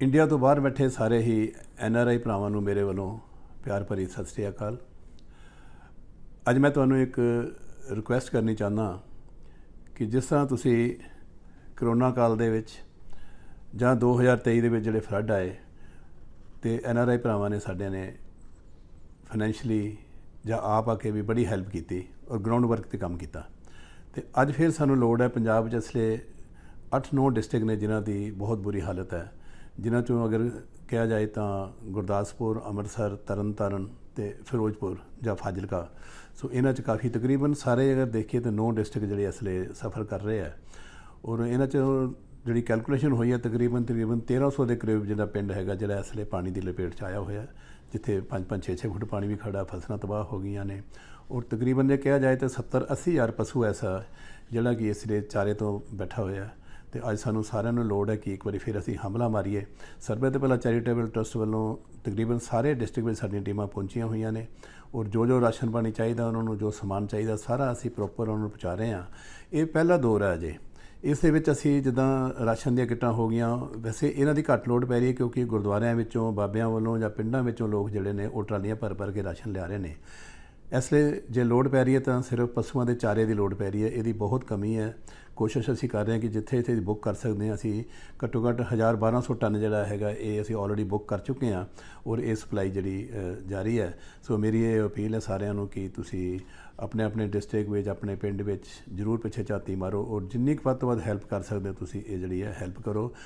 India ਤੋਂ ਬਾਹਰ ਬੈਠੇ ਸਾਰੇ ਹੀ ਐਨ ਆਰ ਆਈ ਭਰਾਵਾਂ ਨੂੰ ਮੇਰੇ ਵੱਲੋਂ ਪਿਆਰ ਭਰੀ ਸਤਿ ਸ੍ਰੀ ਅਕਾਲ। ਅੱਜ ਮੈਂ ਤੁਹਾਨੂੰ ਇੱਕ ਰਿਕੁਐਸਟ ਕਰਨੀ ਚਾਹੁੰਦਾ ਕਿ ਜਿਸ ਤਰ੍ਹਾਂ ਤੁਸੀਂ ਕਰੋਨਾ ਕਾਲ ਦੇ ਵਿੱਚ ਜਾਂ 2023 ਦੇ ਵਿੱਚ ਜਿਹੜੇ ਫਲੱਡ ਆਏ ਤੇ ਐਨ ਆਰ ਆਈ ਭਰਾਵਾਂ ਨੇ ਸਾਡੇ ਨੇ ਫਾਈਨੈਂਸ਼ਲੀ ਜਾਂ ਆਪ ਆ ਕੇ ਵੀ ਬੜੀ ਹੈਲਪ ਕੀਤੀ ਔਰ ਗਰਾਊਂਡ ਵਰਕ ਤੇ ਕੰਮ ਕੀਤਾ। ਤੇ ਅੱਜ ਫਿਰ ਸਾਨੂੰ ਲੋੜ ਹੈ ਪੰਜਾਬ ਵਿੱਚ ਅਸਲੇ 8-9 ਡਿਸਟ੍ਰਿਕਟ ਨੇ ਜਿਨ੍ਹਾਂ ਦੀ ਬਹੁਤ ਬੁਰੀ ਹਾਲਤ ਹੈ। ਜਿਨ੍ਹਾਂ ਚੋਂ ਅਗਰ ਕਿਹਾ ਜਾਏ ਤਾਂ ਗੁਰਦਾਸਪੁਰ, ਅੰਮ੍ਰਿਤਸਰ, ਤਰਨਤਾਰਨ ਤੇ ਫਿਰੋਜ਼ਪੁਰ ਜਾਂ ਫਾਜ਼ਿਲਕਾ। ਸੋ ਇਹਨਾਂ 'ਚ ਕਾਫੀ ਤਕਰੀਬਨ ਸਾਰੇ ਅਗਰ ਦੇਖੀਏ ਤਾਂ ਨੌ ਡਿਸਟ੍ਰਿਕਟ ਜਿਹੜੇ ਅਸਲੇ ਸਫਰ ਕਰ ਰਹੇ ਆ। ਔਰ ਇਹਨਾਂ 'ਚ ਜਿਹੜੀ ਕੈਲਕੂਲੇਸ਼ਨ ਹੋਈ ਹੈ ਤਕਰੀਬਨ ਤਕਰੀਬਨ 1300 ਦੇ ਕਰੀਬ ਜਿਹੜਾ ਪਿੰਡ ਹੈਗਾ ਜਿਹੜਾ ਅਸਲੇ ਪਾਣੀ ਦੀ ਲਪੇਟ 'ਚ ਆਇਆ ਹੋਇਆ, ਜਿੱਥੇ 5-5 6-6 ਫੁੱਟ ਪਾਣੀ ਵੀ ਖੜਾ ਫਸਲਾਂ ਤਬਾਹ ਹੋ ਗਈਆਂ ਨੇ। ਔਰ ਤਕਰੀਬਨ ਜੇ ਕਿਹਾ ਜਾਏ ਤਾਂ 70-80 ਹਜ਼ਾਰ ਪਸ਼ੂ ਐਸਾ ਜਿਹੜਾ ਕਿ ਇਸ ਦੇ ਚਾਰੇ ਤੋਂ ਬੈਠਾ ਹੋਇਆ। ਤੇ ਅੱਜ ਸਾਨੂੰ ਸਾਰਿਆਂ ਨੂੰ ਲੋੜ ਹੈ ਕਿ ਇੱਕ ਵਾਰੀ ਫਿਰ ਅਸੀਂ ਹਮਲਾ ਮਾਰੀਏ। ਸਰਵੇ ਤੋਂ ਪਹਿਲਾਂ ਚੈਰੀਟੇਬਲ ਟਰਸਟ ਵੱਲੋਂ ਤਕਰੀਬਨ ਸਾਰੇ ਡਿਸਟ੍ਰਿਕਟ ਵਿੱਚ ਸਾਡੀਆਂ ਟੀਮਾਂ ਪਹੁੰਚੀਆਂ ਹੋਈਆਂ ਨੇ ਔਰ ਜੋ ਜੋ ਰਾਸ਼ਨ ਪਾਣੀ ਚਾਹੀਦਾ, ਉਹਨਾਂ ਨੂੰ ਜੋ ਸਮਾਨ ਚਾਹੀਦਾ, ਸਾਰਾ ਅਸੀਂ ਪ੍ਰੋਪਰ ਉਹਨਾਂ ਨੂੰ ਪਹੁੰਚਾ ਰਹੇ ਹਾਂ। ਇਹ ਪਹਿਲਾ ਦੌਰ ਹੈ ਅਜੇ। ਇਸ ਦੇ ਵਿੱਚ ਅਸੀਂ ਜਿੱਦਾਂ ਰਾਸ਼ਨ ਦੀਆਂ ਕਿੱਟਾਂ ਹੋ ਗਈਆਂ, ਵੈਸੇ ਇਹਨਾਂ ਦੀ ਘੱਟ ਲੋਡ ਪੈ ਰਹੀ ਹੈ ਕਿਉਂਕਿ ਗੁਰਦੁਆਰਿਆਂ ਵਿੱਚੋਂ, ਬਾਬਿਆਂ ਵੱਲੋਂ ਜਾਂ ਪਿੰਡਾਂ ਵਿੱਚੋਂ ਲੋਕ ਜਿਹੜੇ ਨੇ ਉਹ ਟਰਾਲੀਆਂ ਭਰ ਭਰ ਕੇ ਰਾਸ਼ਨ ਲਿਆ ਰਹੇ ਨੇ। ਇਸ ਲਈ ਜੇ ਲੋਡ ਪੈ ਰਹੀ ਹੈ ਤਾਂ ਸਿਰਫ ਪਸ਼ੂਆਂ ਦੇ ਚਾਰੇ ਦੀ ਲੋਡ ਪੈ ਰਹੀ ਹੈ। ਇਹਦੀ ਬਹੁਤ ਕਮੀ ਹੈ। ਕੋਸ਼ਿਸ਼ ਅਸੀਂ ਕਰ ਰਹੇ ਹਾਂ ਕਿ ਜਿੱਥੇ ਇੱਥੇ ਬੁੱਕ ਕਰ ਸਕਦੇ ਹਾਂ, ਅਸੀਂ ਘੱਟੋ ਘੱਟ 1000 1200 ਟਨ ਜਿਹੜਾ ਹੈਗਾ, ਇਹ ਅਸੀਂ ਆਲਰੇਡੀ ਬੁੱਕ ਕਰ ਚੁੱਕੇ ਹਾਂ ਔਰ ਇਹ ਸਪਲਾਈ ਜਿਹੜੀ ਜਾਰੀ ਹੈ। ਸੋ ਮੇਰੀ ਇਹ ਅਪੀਲ ਹੈ ਸਾਰਿਆਂ ਨੂੰ ਕਿ ਤੁਸੀਂ ਆਪਣੇ ਆਪਣੇ ਡਿਸਟ੍ਰਿਕਟ ਵਿੱਚ, ਆਪਣੇ ਪਿੰਡ ਵਿੱਚ ਜ਼ਰੂਰ ਪਿੱਛੇ ਝਾਤੀ ਮਾਰੋ ਔਰ ਜਿੰਨੀ ਕੁ ਵੱਧ ਤੋਂ ਵੱਧ ਹੈਲਪ ਕਰ ਸਕਦੇ ਹੋ ਤੁਸੀਂ, ਇਹ ਜਿਹੜੀ ਹੈ ਹੈਲਪ ਕਰੋ।